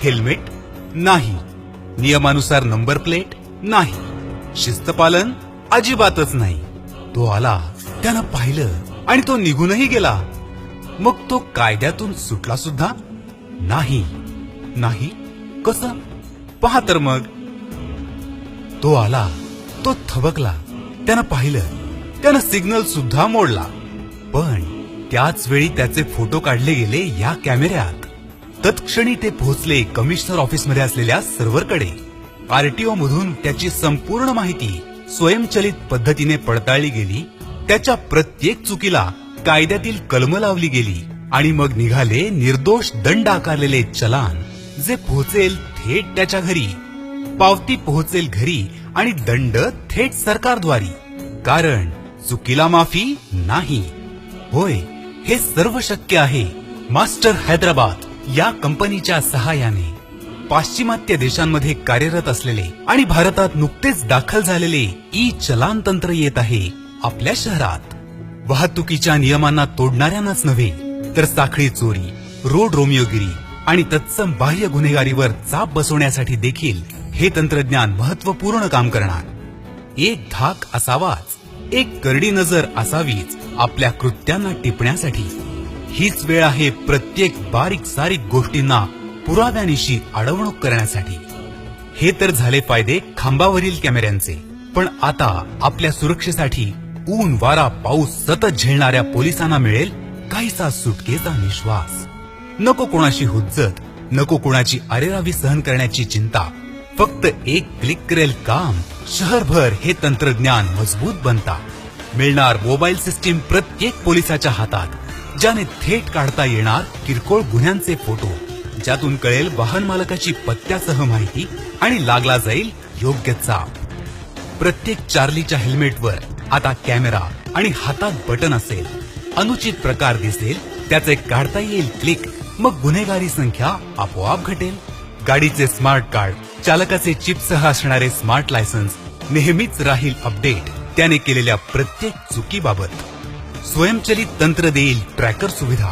Helmet नाही. नियमानुसार number plate नाही. शिस्तपालन अजिबातच नाही. तो आला त्यानं पाहिलं आणि तो निघूनही गेला. मग तो कायद्यातून सुटला सुद्धा? नाही. नाही? कस? पहा तर मग. तो आला तो थबकला त्यानं पाहिलं त्यानं सिग्नल सुद्धा मोडला. पण त्याच वेळी त्याचे फोटो काढले गेले या कॅमेऱ्यात. तत्क्षणी ते पोहोचले कमिशनर ऑफिसमध्ये असलेल्या सर्व्हरकडे आरटीओ मधून त्याची संपूर्ण माहिती स्वयंचलित पद्धतीने पडताळली गेली. त्याच्या प्रत्येक चुकीला कायद्यातील कलम लावली गेली आणि मग निघाले निर्दोष दंड आकारलेले चलान जे पोहोचेल थेट त्याच्या घरी. पावती पोहोचेल घरी आणि दंड थेट सरकारद्वारी. कारण चुकीला माफी नाही. होय हे सर्व शक्य आहे मास्टर हैदराबाद. या कंपनीच्या सहाय्याने पाश्चिमात्य देशांमध्ये कार्यरत असलेले आणि भारतात नुकतेच दाखल झालेले ई चलान तंत्र येत आहे आपल्या शहरात. वाहतुकीच्या नियमांना तोडणाऱ्यांनाच नव्हे तर साखळी चोरी रोड रोमियोगिरी आणि तत्सम बाह्य गुन्हेगारीवर चाप बसवण्यासाठी देखील हे तंत्रज्ञान महत्त्वपूर्ण काम करणार. एक धाक असावाच एक करडी नजर असावीच आपल्या कृत्यांना टिपण्यासाठी. हीच वेळ आहे प्रत्येक बारीक सारीक गोष्टींना पुराव्यानिशी अडवणूक करण्यासाठी. हे तर झाले फायदे खांबावरील कॅमेऱ्यांचे. पण आता आपल्या सुरक्षेसाठी ऊन वारा पाऊस सतत झेलणाऱ्या पोलिसांना मिळेल काहीसा सुटकेचा निश्वास. नको कोणाशी हुज्जत नको कोणाची अरेरावी सहन करण्याची चिंता. फक्त एक क्लिक करेल काम. शहरभर हे तंत्रज्ञान मजबूत बनता. मिळणार मोबाईल सिस्टीम प्रत्येक पोलिसाच्या हातात. ज्याने थेट काढता येणार किरकोळ गुन्ह्यांचे फोटो ज्यातून कळेल वाहन मालकाची पत्त्यासह माहिती आणि लागला जाईल योग्य चाप. प्रत्येक चार्लीच्या हेल्मेटवर आता कॅमेरा आणि हातात बटन असेल. अनुचित प्रकार दिसेल त्याचे काढता येईल क्लिक मग गुन्हेगारी संख्या आपोआप घटेल. गाडीचे स्मार्ट कार्ड चालकाचे चिपसह असणारे स्मार्ट लायसन्स नेहमीच राहील अपडेट. त्याने केलेल्या प्रत्येक चुकीबाबत स्वयंचलित तंत्र देईल ट्रॅकर सुविधा.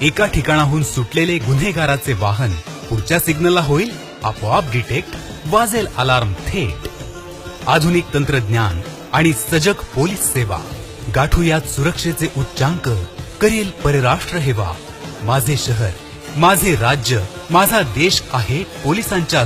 एका ठिकाणाहून सुटलेले गुन्हेगाराचे वाहन पुढच्या सिग्नलला होईल आपोआप डिटेक्ट वाजेल अलार्म थेट. आधुनिक तंत्रज्ञान आणि सजग पोलीस सेवा गाठूयात सुरक्षेचे उच्चांक करेल परराष्ट्र हेवा. माझे शहर माझे राज्य माझा देश आहे पोलिसांच्या